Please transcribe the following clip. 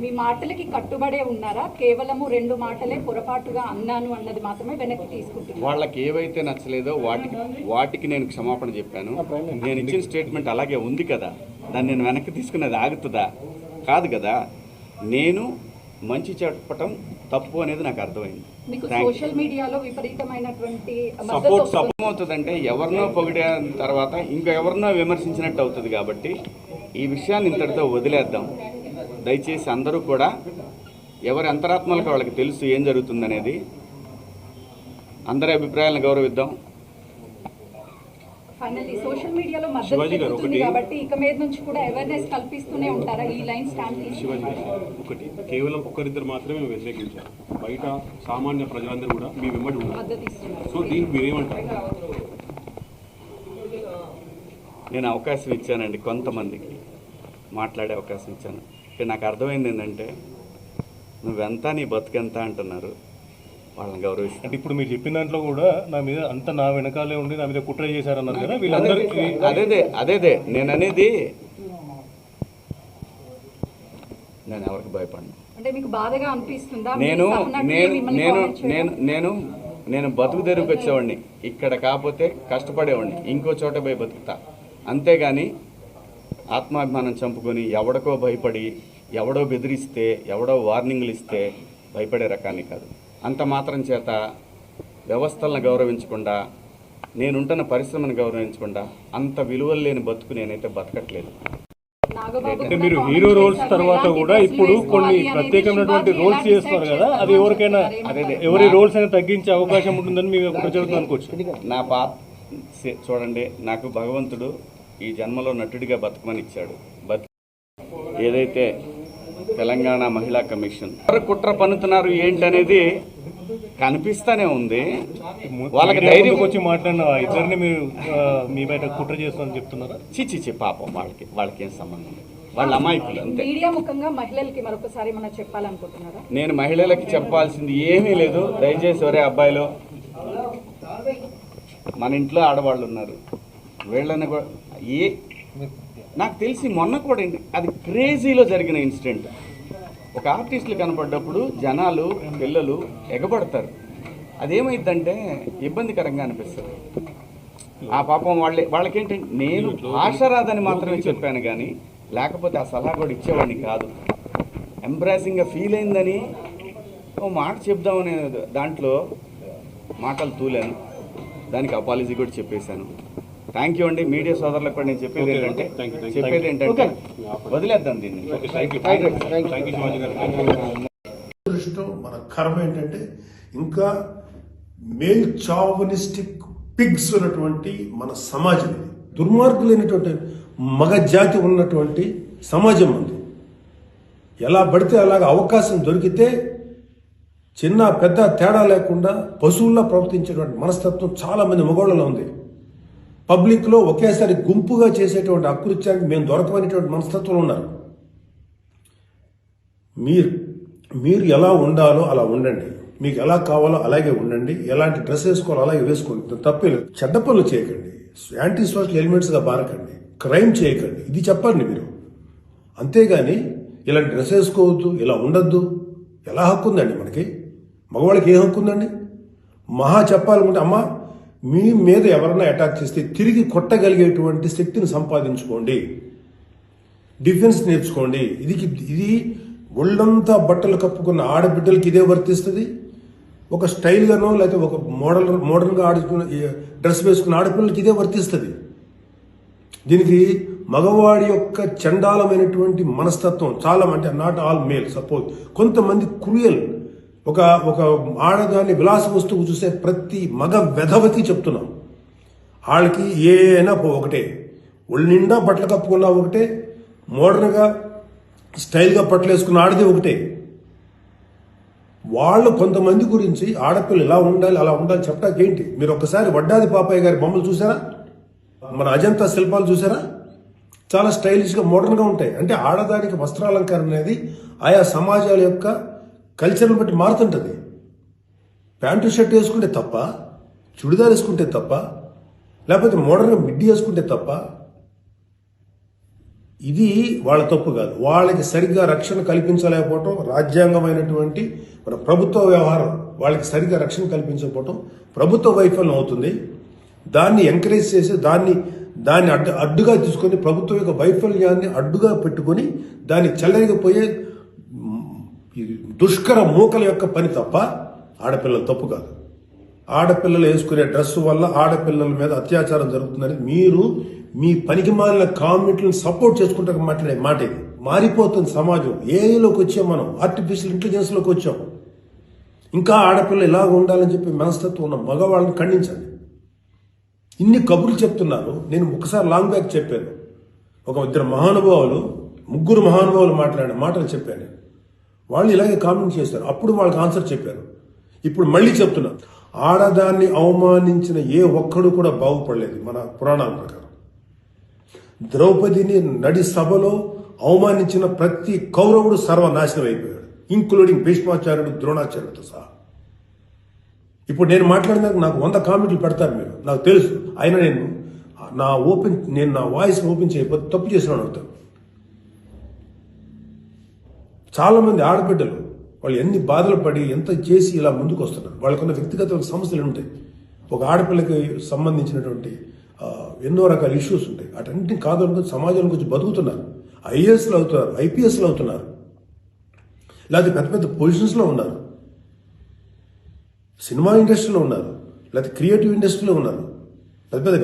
మీ మాటలకి కట్టుబడే ఉన్నారా? కేవలము రెండు మాటలే పొరపాటుగా అన్నాను అన్నది మాత్రమే వెనక్కి తీసుకుంటున్నారు వాళ్ళకి ఏవైతే నచ్చలేదో వాటికి వాటికి నేను క్షమాపణ చెప్పాను. నేను ఇచ్చిన స్టేట్మెంట్ అలాగే ఉంది కదా. దాన్ని నేను వెనక్కి తీసుకునేది ఆగుతుందా? కాదు కదా. నేను మంచి చెప్పటం తప్పు అనేది నాకు అర్థమైంది. సోషల్ మీడియాలో విపరీతమైనటువంటి సపోర్ట్. సపోర్ట్ అవుతుందంటే ఎవరినో పొగిడిన తర్వాత ఇంకా ఎవరినో విమర్శించినట్టు అవుతుంది కాబట్టి ఈ విషయాన్ని ఇంతటితో వదిలేద్దాం. దయచేసి అందరూ కూడా ఎవరి అంతరాత్మలకు వాళ్ళకి తెలుసు ఏం జరుగుతుందనేది అందరి అభిప్రాయాలను గౌరవిద్దాం. ఫైనల్లీ సోషల్ మీడియాలో మద్దతు శివాజీ గారు, పెరుగుతుంది ఒకటి- కాబట్టి ఇక మీద నుంచి కూడా అవేర్నెస్ కల్పిస్తూనే ఉంటారా ఈ లైన్ స్టాండ్ శివాజీ గారు, ఒకటి. కేవలం ఒకరిద్దరు మాత్రమే వ్యతిరేకించారు. బయట సామాన్య ప్రజలందరూ కూడా మీ వెంబడి ఉన్నారు. సో దీనికి మీరేమంటారు? నేను అవకాశం ఇచ్చానండి కొంతమందికి మాట్లాడే అవకాశం ఇచ్చాను. ఇక నాకు అర్థమైంది ఏంటంటే నువ్వెంత నీ బతుకెంత అంటున్నారు వాళ్ళని గౌరవిస్తాను. అంటే ఇప్పుడు మీరు చెప్పిన దాంట్లో కూడా నా మీద అంత నా వెనకాలే ఉండి నా మీద కుట్ర చేశారన్నారు కదా వీళ్ళందరికీ అదేదే అదేదే నేను అనేది నేను ఎవరికి భయపడను. అంటే మీకు బాధగా అనిపిస్తుందా? మీ నేను నేను నేను? నేను నేను నేను బతుకు తెరువుకి వచ్చేవాడిని ఇక్కడ కాకపోతే కష్టపడేవాడిని. ఇంకో చోట పోయి బతుకుతా. అంతేగాని ఆత్మాభిమానం చంపుకొని ఎవడికో భయపడి ఎవడో బెదిరిస్తే ఎవడో వార్నింగ్లు ఇస్తే భయపడే రకాన్ని కాదు అంత మాత్రం చేత వ్యవస్థలను గౌరవించకుండా నేనుంటున్న పరిశ్రమను గౌరవించకుండా అంత విలువలు లేని బతుకు నేనైతే బతకట్లేదు నాగబాబు అంటే మీరు హీరో రోల్స్. తర్వాత కూడా ఇప్పుడు కొన్ని ప్రత్యేకమైనటువంటి రోల్స్ చేస్తున్నారు decide కదా అది చేస్తారో ఎవరికైనా. ఎవరి రోల్స్ అయినా తగ్గించే అవకాశం ఉంటుందని మేము కుట్ర జరుగుతుంది అనుకోవచ్చు నా పా సే- చూడండి నాకు భగవంతుడు ఈ జన్మలో నటుడిగా బతకమని ఇచ్చాడు. బతి ఏదైతే తెలంగాణ మహిళా కమిషన్. ఎవరు కుట్ర పన్నుతున్నారు ఏంటనేది కనిపిస్తానే ఉంది. వాళ్ళకి ధైర్యం వచ్చి మాట్లాడిన ఇద్దరిని మీరు మీ బయట కుట్ర చేస్తామని చెప్తున్నారా? చిచి చి పాపం వాళ్ళకి వాళ్ళకి ఏం సంబంధం వాళ్ళ అమాయకులు అంతే. మీడియా ముఖంగా మహిళలకి మరొకసారి మనం చెప్పాలనుకుంటున్నారా? నేను మహిళలకి చెప్పాల్సింది ఏమీ లేదు. దయచేసి ఒరే అబ్బాయిలు మన ఇంట్లో ఆడవాళ్ళు ఉన్నారు. వీళ్ళని కూడా ఏ నాకు తెలిసి మొన్న కూడా ఏంటి, అది క్రేజీలో జరిగిన ఇన్సిడెంట్. ఒక ఆర్టిస్టులు కనపడ్డప్పుడు జనాలు పిల్లలు ఎగబడతారు. అదేమైందంటే ఇబ్బందికరంగా అనిపిస్తుంది. ఆ పాపం వాళ్ళే వాళ్ళకేంటంటే నేను భాష రాదని మాత్రమే చెప్పాను కానీ లేకపోతే ఆ సలహా కూడా ఇచ్చేవాడిని కాదు. ఎంబ్రాసింగ్గా ఫీల్ అయిందని ఓ మాట చెప్దామనే దాంట్లో మాటలు తూలాను. దానికి అపాలజీ కూడా చెప్పేశాను. థ్యాంక్ యూ అండి. మీడియా సోదరులకు కూడా నేను చెప్పేది ఏంటంటే. చెప్పేది ఏంటంటే వదిలేద్దాం దీన్ని. దృష్టం మన కర్మ ఏంటంటే ఇంకా మేల్ చావనిస్టిక్ పిగ్స్ ఉన్నటువంటి మన సమాజం ఇది. దుర్మార్గులైనటువంటి మగ జాతి ఉన్నటువంటి సమాజం ఉంది. ఎలా పడితే అలాగ అవకాశం దొరికితే చిన్న పెద్ద తేడా లేకుండా పశువుల్లో ప్రవర్తించేటువంటి మనస్తత్వం చాలామంది మగవాళ్ళలో ఉంది. పబ్లిక్లో ఒకేసారి గుంపుగా చేసేటువంటి అకృత్యానికి మేము దొరకమైనటువంటి మనస్తత్వం ఉన్నారు. మీరు మీరు ఎలా ఉండాలో అలా ఉండండి. మీకు ఎలా కావాలో అలాగే ఉండండి. ఎలాంటి డ్రెస్ వేసుకోవాలో అలాగే వేసుకోండి. తప్పే లేదు. చెడ్డ పనులు చేయకండి. యాంటీ సోషల్ ఎలిమెంట్స్గా బారకండి క్రైమ్ చేయకండి. ఇది చెప్పండి మీరు. అంతేగాని ఇలాంటి డ్రెస్ వేసుకోవద్దు ఇలా ఉండద్దు. ఎలా హక్కు ఉందండి మనకి? మగవాళ్ళకి ఏ హక్కు ఉందండి మహా చెప్పాలనుకుంటే అమ్మ మీ మీద ఎవరన్నా అటాక్ చేస్తే తిరిగి కొట్టగలిగేటువంటి శక్తిని సంపాదించుకోండి. డిఫెన్స్ నేర్చుకోండి. ఇది ఇది ఒళ్ళంతా బట్టలు కప్పుకున్న ఆడబిడ్డలకి ఇదే వర్తిస్తుంది. ఒక స్టైల్గానో లేకపోతే ఒక మోడల్ మోడర్న్గా ఆడుకున్న డ్రెస్ వేసుకున్న ఆడపిల్లలకి ఇదే వర్తిస్తుంది. దీనికి మగవాడి యొక్క చండాలమైనటువంటి మనస్తత్వం చాలా అంటే నాట్ ఆల్ మేల్ సపోజ్ కొంతమంది క్రూయల్ ఒక ఒక ఆడదాన్ని విలాస వస్తువు చూసే ప్రతి మగ వెధవతి చెప్తున్నాం. వాళ్ళకి ఏ అయినా పో ఒకటే. ఒళ్ళు నిండా బట్టలు కప్పుకున్నా ఒకటే. మోడర్న్గా స్టైల్గా బట్టలు వేసుకున్న ఆడది ఒకటే. వాళ్ళు కొంతమంది గురించి ఆడపిల్లలు ఇలా ఉండాలి అలా ఉండాలి చెప్పడానికి ఏంటి? మీరు ఒక్కసారి వడ్డాది పాపయ్య గారి బొమ్మలు చూసారా? మన అజంతా శిల్పాలు చూసారా? చాలా స్టైలిష్గా మోడర్న్గా ఉంటాయి. అంటే ఆడదానికి వస్త్రాలంకరణ అనేది ఆయా సమాజాల యొక్క కల్చర్ని బట్టి మారుతుంటుంది. ప్యాంటు షర్ట్ వేసుకుంటే తప్ప చుడిదార్ వేసుకుంటే తప్ప లేకపోతే మోడర్న్గా మిడ్డి వేసుకుంటే తప్ప ఇది వాళ్ళ తప్పు కాదు. వాళ్ళకి సరిగ్గా రక్షణ కల్పించలేకపోవటం రాజ్యాంగమైనటువంటి మన ప్రభుత్వ వ్యవహారం వాళ్ళకి సరిగ్గా రక్షణ కల్పించకపోవటం ప్రభుత్వ వైఫల్యం అవుతుంది. దాన్ని ఎంకరేజ్ చేసి దాన్ని దాన్ని అడ్డు అడ్డుగా తీసుకొని ప్రభుత్వం యొక్క వైఫల్యాన్ని అడ్డుగా పెట్టుకొని దాన్ని చెల్లరిగిపోయే ఈ దుష్కర మూకల యొక్క పని తప్ప ఆడపిల్లల తప్పు కాదు. ఆడపిల్లలు వేసుకునే డ్రెస్ వల్ల ఆడపిల్లల మీద అత్యాచారం జరుగుతుందని మీరు మీ పనికి మాలిన కామెంట్లను సపోర్ట్ చేసుకుంటే మాట్లాడే మాట. ఇది మారిపోతుంది సమాజం ఏలోకి వచ్చాం మనం ఆర్టిఫిషియల్ ఇంటెలిజెన్స్లోకి వచ్చాం. ఇంకా ఆడపిల్ల ఇలాగ ఉండాలని చెప్పి మనస్తత్వం ఉన్న మగవాళ్ళని ఖండించండి. ఇన్ని కబుర్లు చెప్తున్నారు. నేను ఒకసారి లాంగ్ బ్యాక్ చెప్పాను. ఒక ఇద్దరు మహానుభావులు ముగ్గురు మహానుభావులు మాట్లాడిన మాటలు చెప్పాను. వాళ్ళు ఇలాగే కామెంట్ చేశారు. అప్పుడు వాళ్ళకి ఆన్సర్ చెప్పారు. ఇప్పుడు మళ్ళీ చెప్తున్నా. ఆడదాన్ని అవమానించిన ఏ ఒక్కడు కూడా బాగుపడలేదు మన పురాణాల ప్రకారం. ద్రౌపదిని నడి సభలో అవమానించిన ప్రతి కౌరవుడు సర్వనాశనం అయిపోయాడు. ఇంక్లూడింగ్ భీష్మాచార్యుడు ద్రోణాచార్యుడితో సహా. ఇప్పుడు నేను మాట్లాడినాక నాకు వంద కామెంట్లు పెడతారు మీరు. నాకు తెలుసు. అయినా నేను నా ఓపెన్ నేను నా వాయిస్ ఓపెన్ చేయకపోతే తప్పు చేసినాను అవుతాను చాలామంది ఆడబిడ్డలు వాళ్ళు ఎన్ని బాధలు పడి ఎంత చేసి ఇలా ముందుకు వస్తున్నారు. వాళ్ళకున్న వ్యక్తిగత సమస్యలు ఉంటాయి. ఒక ఆడపిల్లకి సంబంధించినటువంటి ఎన్నో రకాల ఇష్యూస్ ఉంటాయి. అటన్నిటిని కాదు సమాజంలో కొంచెం బతుకుతున్నారు. ఐఏఎస్లు అవుతున్నారు ఐపీఎస్లు అవుతున్నారు. లేకపోతే పెద్ద పెద్ద పొజిషన్స్లో ఉన్నారు. సినిమా ఇండస్ట్రీలో ఉన్నారు. లేకపోతే క్రియేటివ్ ఇండస్ట్రీలో ఉన్నారు. పెద్ద పెద్ద